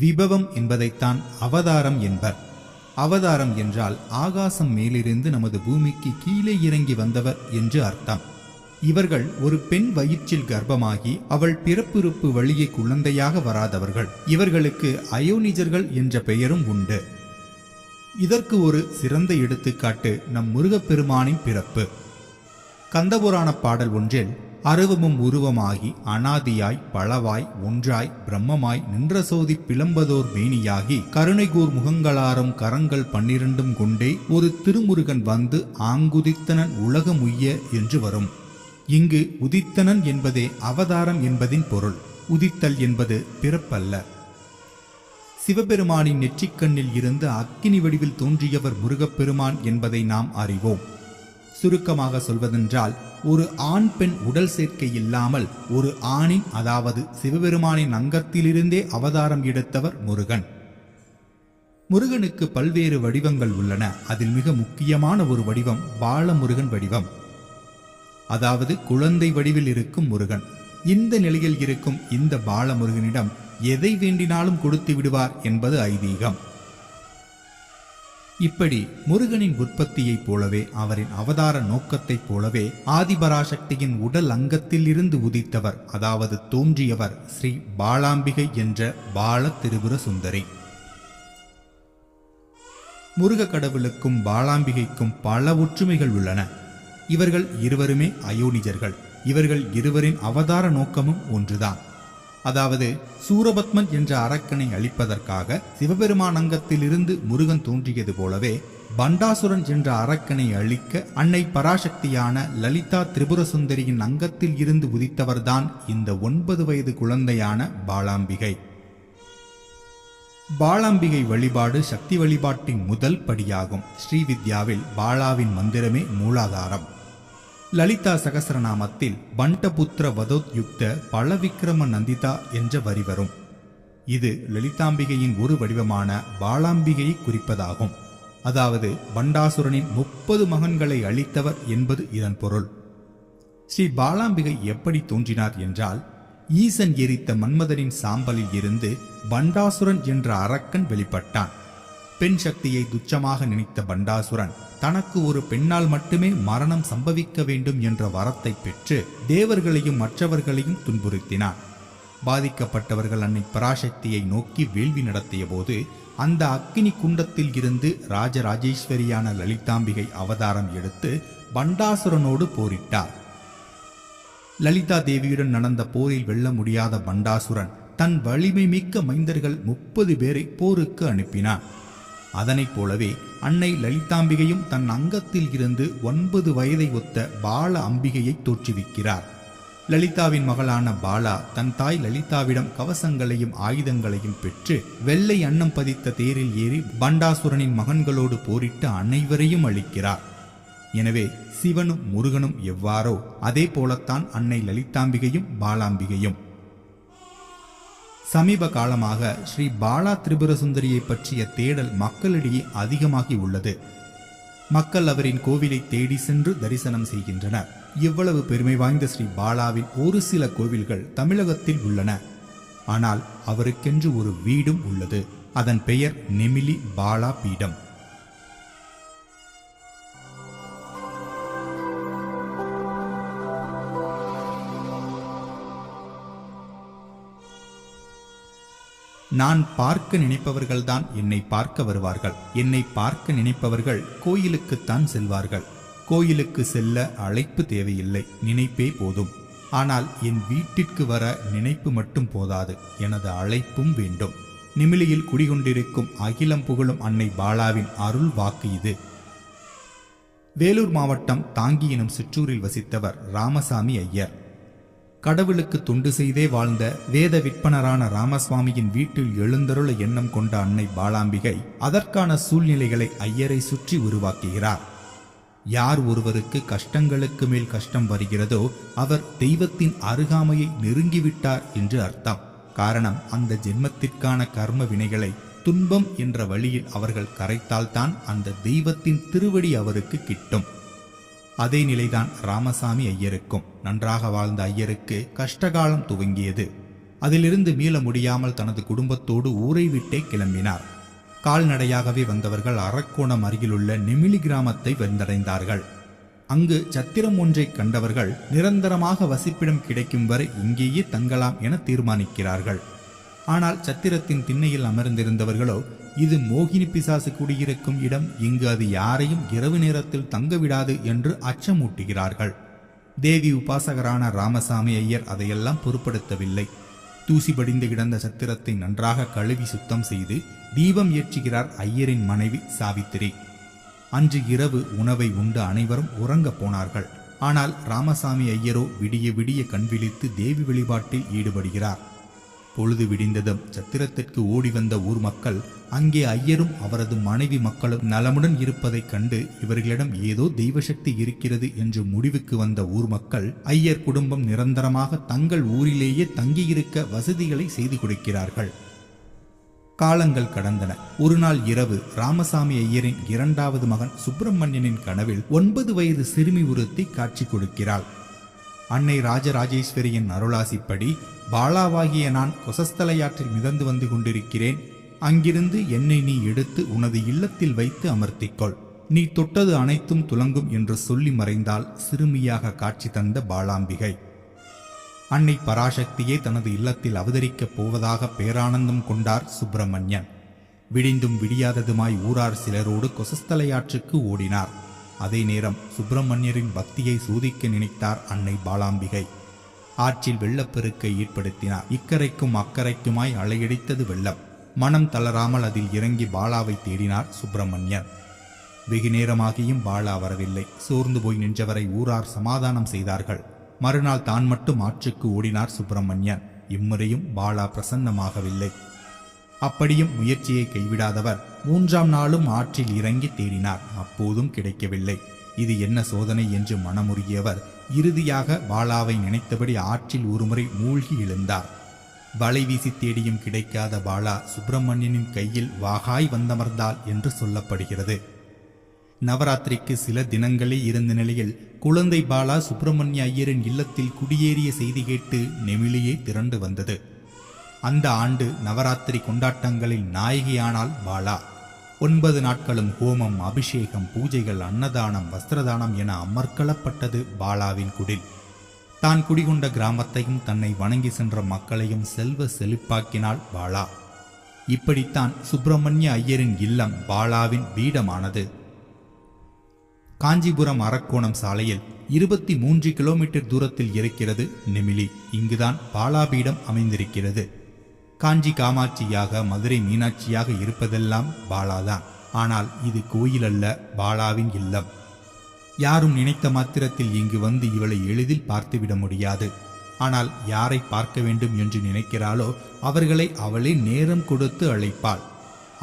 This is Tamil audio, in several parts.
விபவம் என்பதைத்தான் அவதாரம் என்பர். அவதாரம் என்றால் ஆகாசம் மேலிருந்து நமது பூமிக்கு கீழே இறங்கி வந்தவர் என்று அர்த்தம். இவர்கள் ஒரு பெண் வயிற்றில் கர்ப்பமாகி அவள் பிறப்புறுப்பு வழியே குழந்தையாக வராதவர்கள். இவர்களுக்கு அயோனிஜர்கள் என்ற பெயரும் உண்டு. இதற்கு ஒரு சிறந்த எடுத்துக்காட்டு நம் முருகப்பெருமானின் பிறப்பு. கந்தபுராண பாடல் ஒன்றில் அருவமும் உருவமாகி அனாதியாய் பளவாய் ஒன்றாய் பிரம்மமாய் நின்ற சோதி பிளம்பதோர் மேனியாகி கருணைகூர் முகங்களாரும் கரங்கள் பன்னிரண்டும் கொண்டே ஒரு திருமுருகன் வந்து ஆங்குதித்தனன் உலகமுய்ய என்று வரும். இங்கு உதித்தனன் என்பதே அவதாரம் என்பதின் பொருள். உதித்தல் என்பது பிறப்பல்ல. சிவபெருமானின் நெற்றிக்கண்ணில் இருந்து அக்கினி வடிவில் தோன்றியவர் முருகப்பெருமான் என்பதை நாம் அறிவோம். சுருக்கமாக சொல்வதென்றால் ஒரு ஆண் பெண் உடல் சேர்க்கை இல்லாமல் ஒரு ஆணின் அதாவது சிவபெருமானின் அங்கத்திலிருந்தே அவதாரம் எடுத்தவர் முருகன். முருகனுக்கு பல்வேறு வடிவங்கள் உள்ளன. அதில் மிக முக்கியமான ஒரு வடிவம் பாலமுருகன் வடிவம். அதாவது குழந்தை வடிவில் இருக்கும் முருகன். இந்த நிலையில் இருக்கும் இந்த பாலமுருகனிடம் எதை வேண்டினாலும் கொடுத்து விடுவார் என்பது ஐதீகம். இப்படி முருகனின் உற்பத்தியைப் போலவே அவரின் அவதார நோக்கத்தைப் போலவே ஆதிபராசக்தியின் உடல் அங்கத்தில் இருந்து உதித்தவர் அதாவது தோன்றியவர் ஸ்ரீ பாலாம்பிகை என்ற பால திரிபுர சுந்தரி. முருக கடவுளுக்கும் பாலாம்பிகைக்கும் பல ஒற்றுமைகள் உள்ளன. இவர்கள் இருவருமே அயோனிஜர்கள். இவர்கள் இருவரின் அவதார நோக்கமும் ஒன்றுதான். அதாவது சூரபத்மன் என்ற அரக்கனை அழிப்பதற்காக சிவபெருமான் அங்கத்திலிருந்து முருகன் தோன்றியது போலவே பண்டாசுரன் என்ற அரக்கனை அழிக்க அன்னை பராசக்தியான லலிதா திரிபுர சுந்தரியின் அங்கத்தில் இருந்து உதித்தவர்தான் இந்த ஒன்பது வயது குழந்தையான பாலாம்பிகை. பாலாம்பிகை வழிபாடு சக்தி வழிபாட்டின் முதல் படியாகும். ஸ்ரீவித்யாவில் பாலாவின் மந்திரமே மூலாதாரம். லலிதா சகசரநாமத்தில் பண்டபுத்திர வதோத்யுக்த பலவிக்ரம நந்திதா என்ற வரி வரும். இது லலிதாம்பிகையின் ஒரு வடிவமான பாலாம்பிகையை குறிப்பதாகும். அதாவது பண்டாசுரனின் முப்பது மகன்களை அழித்தவர் என்பது இதன் பொருள். ஸ்ரீ பாலாம்பிகை எப்படி தோன்றினார் என்றால் ஈசன் எரித்த மன்மதனின் சாம்பலில் இருந்து பண்டாசுரன் என்ற அரக்கன் வெளிப்பட்டான். பெண் சக்தியை துச்சமாக நினைத்த பண்டாசுரன் தனக்கு ஒரு பெண்ணால் மட்டுமே மரணம் சம்பவிக்க வேண்டும் என்ற வரத்தை பெற்று தேவர்களையும் மற்றவர்களையும் துன்புறுத்தினான். பாதிக்கப்பட்டவர்கள் அன்னை பராசக்தியை நோக்கி வேள்வி நடத்திய போது அந்த அக்கினி குண்டத்தில் இருந்து ராஜராஜேஸ்வரியான லலிதாம்பிகை அவதாரம் எடுத்து பண்டாசுரனோடு போரிட்டார். லலிதா தேவியுடன் நடந்த போரில் வெல்ல முடியாத பண்டாசுரன் தன் வலிமை மிக்க மைந்தர்கள் முப்பது பேரை போருக்கு அனுப்பினான். அதனைப் போலவே அன்னை லலிதாம்பிகையும் தன் அங்கத்தில் இருந்து ஒன்பது வயதை ஒத்த பால அம்பிகையை தோற்றுவிக்கிறார். லலிதாவின் மகளான பாலா தன் தாய் லலிதாவிடம் கவசங்களையும் ஆயுதங்களையும் பெற்று வெள்ளை அன்னம் பதித்த தேரில் ஏறி பண்டாசுரனின் மகன்களோடு போரிட்டு அனைவரையும் அளிக்கிறார் எனவே சிவனும் முருகனும் எவ்வாறோ அதே போலத்தான் அன்னை லலிதாம்பிகையும் பாலாம்பிகையும். சமீப காலமாக ஸ்ரீ பாலா திரிபுர சுந்தரியை பற்றிய தேடல் மக்களிடையே அதிகமாகி உள்ளது. மக்கள் அவரின் கோவிலை தேடி சென்று தரிசனம் செய்கின்றனர். இவ்வளவு பெருமை வாய்ந்த ஸ்ரீ பாலாவின் ஒரு சில கோவில்கள் தமிழகத்தில் உள்ளன. ஆனால் அவருக்கென்று ஒரு வீடும் உள்ளது. அதன் பெயர் நெமிலி பாலா பீடம். நான் பார்க்க நினைப்பவர்கள்தான் என்னை பார்க்க வருவார்கள். என்னை பார்க்க நினைப்பவர்கள் கோயிலுக்குத்தான் செல்வார்கள். கோயிலுக்கு செல்ல அழைப்பு தேவையில்லை. நினைப்பே போதும். ஆனால் என் வீட்டிற்கு வர நினைப்பு மட்டும் போதாது. எனது அழைப்பும் வேண்டும். நிமிலியில் குடிகொண்டிருக்கும் அகிலம் புகழும் அன்னை பாலாவின் அருள் வாக்கு இது. வேலூர் மாவட்டம் தாங்கி எனும் சிற்றூரில் வசித்தவர் ராமசாமி ஐயர். கடவுளுக்கு தொண்டு செய்தே வாழ்ந்த வேத விற்பனரான ராமசுவாமியின் வீட்டில் எழுந்தருள எண்ணம் கொண்ட அன்னை பாலாம்பிகை அதற்கான சூழ்நிலைகளை ஐயரை சுற்றி உருவாக்குகிறார். யார் ஒருவருக்கு கஷ்டங்களுக்கு மேல் கஷ்டம் வருகிறதோ அவர் தெய்வத்தின் அருகாமையை நெருங்கிவிட்டார் என்று அர்த்தம். காரணம் அந்த ஜென்மத்திற்கான கர்ம வினைகளை துன்பம் என்ற வழியில் அவர்கள் கரைத்தால்தான் அந்த தெய்வத்தின் திருவடி அவருக்கு கிட்டும். அதே நிலைதான் ராமசாமி ஐயருக்கும். நன்றாக வாழ்ந்த ஐயருக்கு கஷ்டகாலம் துவங்கியது. அதிலிருந்து மீள முடியாமல் தனது குடும்பத்தோடு ஊரை விட்டே கிளம்பினார். கால்நடையாகவே வந்தவர்கள் அரக்கோணம் அருகிலுள்ள நெமிலி கிராமத்தை வந்தடைந்தார்கள். அங்கு சத்திரம் ஒன்றைக் கண்டவர்கள் நிரந்தரமாக வசிப்பிடம் கிடைக்கும் வரை இங்கேயே தங்கலாம் என தீர்மானிக்கிறார்கள். ஆனால் சத்திரத்தின் திண்ணையில் அமர்ந்திருந்தவர்களோ இது மோகினி பிசாசு குடியிருக்கும் இடம். இங்கு அது யாரையும் இரவு நேரத்தில் தங்க விடாது என்று அச்சமூட்டுகிறார்கள். தேவி உபாசகரான ராமசாமி ஐயர் அதையெல்லாம் பொருட்படுத்தவில்லை. தூசி படிந்து கிடந்த சத்திரத்தை நன்றாக கழுவி சுத்தம் செய்து தீபம் ஏற்றுகிறார் ஐயரின் மனைவி சாவித்திரி. அன்று இரவு உணவை உண்டு அனைவரும் உறங்கப் போனார்கள். ஆனால் ராமசாமி ஐயரோ விடிய விடிய கண்விழித்து தேவி வழிபாட்டில் ஈடுபடுகிறார். பொழுது விடிந்ததும் சத்திரத்திற்கு ஓடி வந்த ஊர் மக்கள் அங்கே ஐயரும் அவரது மனைவி மக்களும் நலமுடன் இருப்பதைக் கண்டு இவர்களிடம் ஏதோ தெய்வசக்தி இருக்கிறது என்று முடிவுக்கு வந்த ஊர் மக்கள் ஐயர் குடும்பம் நிரந்தரமாக தங்கள் ஊரிலேயே தங்கியிருக்க வசதிகளை செய்து கொடுக்கிறார்கள். காலங்கள் கடந்தன. ஒரு நாள் இரவு ராமசாமி ஐயரின் இரண்டாவது மகன் சுப்பிரமணியனின் கனவில் ஒன்பது வயது சிறுமி உறுத்தி காட்சி கொடுக்கிறாள். அன்னை ராஜராஜேஸ்வரியின் அருளாசிப்படி பாலாவாகிய நான் கொசஸ்தலையாற்றில் மிதந்து வந்து கொண்டிருக்கிறேன். அங்கிருந்து என்னை நீ எடுத்து உனது இல்லத்தில் வைத்து அமர்த்திக்கொள். நீ தொட்டது அனைத்தும் துலங்கும் என்று சொல்லி மறைந்தால் சிறுமியாக காட்சி தந்த பாலாம்பிகை. அன்னை பராசக்தியே தனது இல்லத்தில் அவதரிக்கப் போவதாக பேரானந்தம் கொண்டார் சுப்பிரமணியன். விடிந்தும் விடியாததுமாய் ஊரார் சிலரோடு கொசஸ்தலையாற்றுக்கு ஓடினார். அதே நேரம் சுப்பிரமணியரின் பக்தியை சூதிக்க நினைத்தார் அன்னை பாலாம்பிகை. ஆற்றில் வெள்ளப்பெருக்கை ஏற்படுத்தினார். இக்கரைக்கும் அக்கரைக்குமாய் அலையடித்தது வெள்ளம். மனம் தளராமல் அதில் இறங்கி பாலாவை தேடினார் சுப்பிரமணியன். வெகு நேரமாகியும் பாலா வரவில்லை. சோர்ந்து போய் நின்றவரை ஊரார் சமாதானம் செய்தார்கள். மறுநாள் தான் மட்டும் ஆற்றுக்கு ஓடினார் சுப்பிரமணியன். இம்முறையும் பாலா பிரசன்னமாகவில்லை. அப்படியும் முயற்சியை கைவிடாதவர் மூன்றாம் நாளும் ஆற்றில் இறங்கி தேடினார் அப்போதும் கிடைக்கவில்லை. இது என்ன சோதனை என்று மனமுருகியவர் இறுதியாக பாலாவை நினைத்தபடி ஆற்றில் ஒருமுறை மூழ்கி எழுந்தார். வலை வீசி தேடியும் கிடைக்காத பாலா சுப்பிரமணியனின் கையில் வாகாய் வந்தமர்ந்தாள் என்று சொல்லப்படுகிறது. நவராத்திரிக்கு சில தினங்களே இருந்த நிலையில் குழந்தை பாலா சுப்பிரமணிய ஐயரின் இல்லத்தில் குடியேறிய செய்தி கேட்டு நெமிலியே திரண்டு வந்தது. அந்த ஆண்டு நவராத்திரி கொண்டாட்டங்களில் நாயகியானால் பாலா. ஒன்பது நாட்களும் ஹோமம் அபிஷேகம் பூஜைகள் அன்னதானம் வஸ்திரதானம் என அமர்க்களப்பட்டது பாலாவின் குடில். தான் குடிகொண்ட கிராமத்தையும் தன்னை வணங்கி சென்ற மக்களையும் செல்வ செழிப்பாக்கினாள் பாலா. இப்படித்தான் சுப்பிரமணிய ஐயரின் இல்லம் பாலாவின் பீடமானது. காஞ்சிபுரம் அரக்கோணம் சாலையில் இருபத்தி மூன்று கிலோமீட்டர் தூரத்தில் இருக்கிறது நெமிலி. இங்குதான் பாலாபீடம் அமைந்திருக்கிறது. காஞ்சி காமாட்சியாக மதுரை மீனாட்சியாக இருப்பதெல்லாம் பாலாதான். ஆனால் இது கோயில் அல்ல பாலாவின் இல்லம். யாரும் நினைத்த மாத்திரத்தில் இங்கு வந்து இவளை எளிதில் பார்த்துவிட முடியாது. ஆனால் யாரை பார்க்க வேண்டும் என்று நினைக்கிறாளோ அவர்களை அவளே நேரம் கொடுத்து அழைப்பாள்.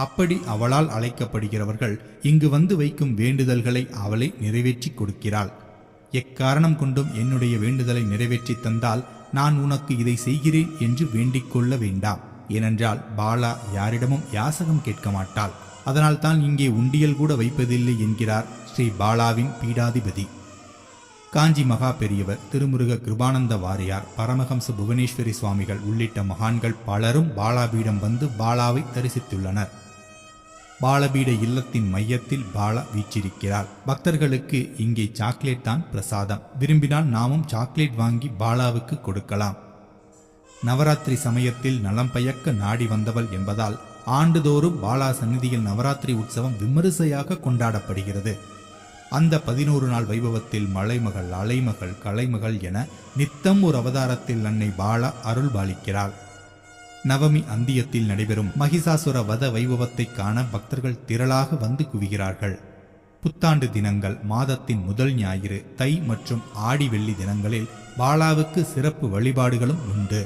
அப்படி அவளால் அழைக்கப்படுகிறவர்கள் இங்கு வந்து வைக்கும் வேண்டுதல்களை அவளை நிறைவேற்றி கொடுக்கிறாள். எக்காரணம் கொண்டும் என்னுடைய வேண்டுதலை நிறைவேற்றி தந்தால் நான் உனக்கு இதை செய்கிறேன் என்று வேண்டிக் கொள்ள வேண்டாம். ஏனென்றால் பாலா யாரிடமும் யாசகம் கேட்க மாட்டாள் அதனால் தான் இங்கே உண்டியல் கூட வைப்பதில்லை என்கிறார் ஸ்ரீ பாலாவின் பீடாதிபதி. காஞ்சி மகா பெரியவர் திருமுருக கிருபானந்த வாரியார் பரமஹம்ச புவனேஸ்வரி சுவாமிகள் உள்ளிட்ட மகான்கள் பலரும் பாலாபீடம் வந்து பாலாவை தரிசித்துள்ளனர். பாலபீட இல்லத்தின் மையத்தில் பாலா வீச்சிருக்கிறார் பக்தர்களுக்கு இங்கே சாக்லேட் தான் பிரசாதம். விரும்பினால் நாமும் சாக்லேட் வாங்கி பாலாவுக்கு கொடுக்கலாம். நவராத்திரி சமயத்தில் நலம் பயக்க நாடி வந்தவள் என்பதால் ஆண்டுதோறும் பாலா சந்நிதியில் நவராத்திரி உற்சவம் விமரிசையாக கொண்டாடப்படுகிறது. அந்த பதினோரு நாள் வைபவத்தில் மலைமகள் அலைமகள் கலைமகள் என நித்தம் ஒரு அவதாரத்தில் அன்னை பாலா அருள் பாலிக்கிறாள். நவமி அந்தியத்தில் நடைபெறும் மகிஷாசுர வத வைபவத்தை காண பக்தர்கள் திரளாக வந்து குவிகிறார்கள். புத்தாண்டு தினங்கள் மாதத்தின் முதல் ஞாயிறு தை மற்றும் ஆடி வெள்ளி தினங்களில் பாலாவுக்கு சிறப்பு வழிபாடுகளும் உண்டு.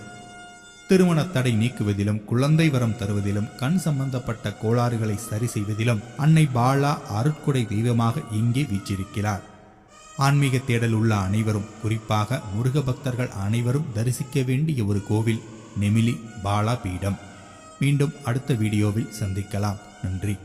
திருமண தடை நீக்குவதிலும் குழந்தை வரம் தருவதிலும் கண் சம்பந்தப்பட்ட கோளாறுகளை சரி செய்வதிலும் அன்னை பாலா அருட்கொடை தெய்வமாக இங்கே வீச்சிருக்கிறார் ஆன்மீக தேடல் உள்ள அனைவரும் குறிப்பாக முருக பக்தர்கள் அனைவரும் தரிசிக்க வேண்டிய ஒரு கோவில் நெமிலி பாலா பீடம். மீண்டும் அடுத்த வீடியோவில் சந்திக்கலாம். நன்றி.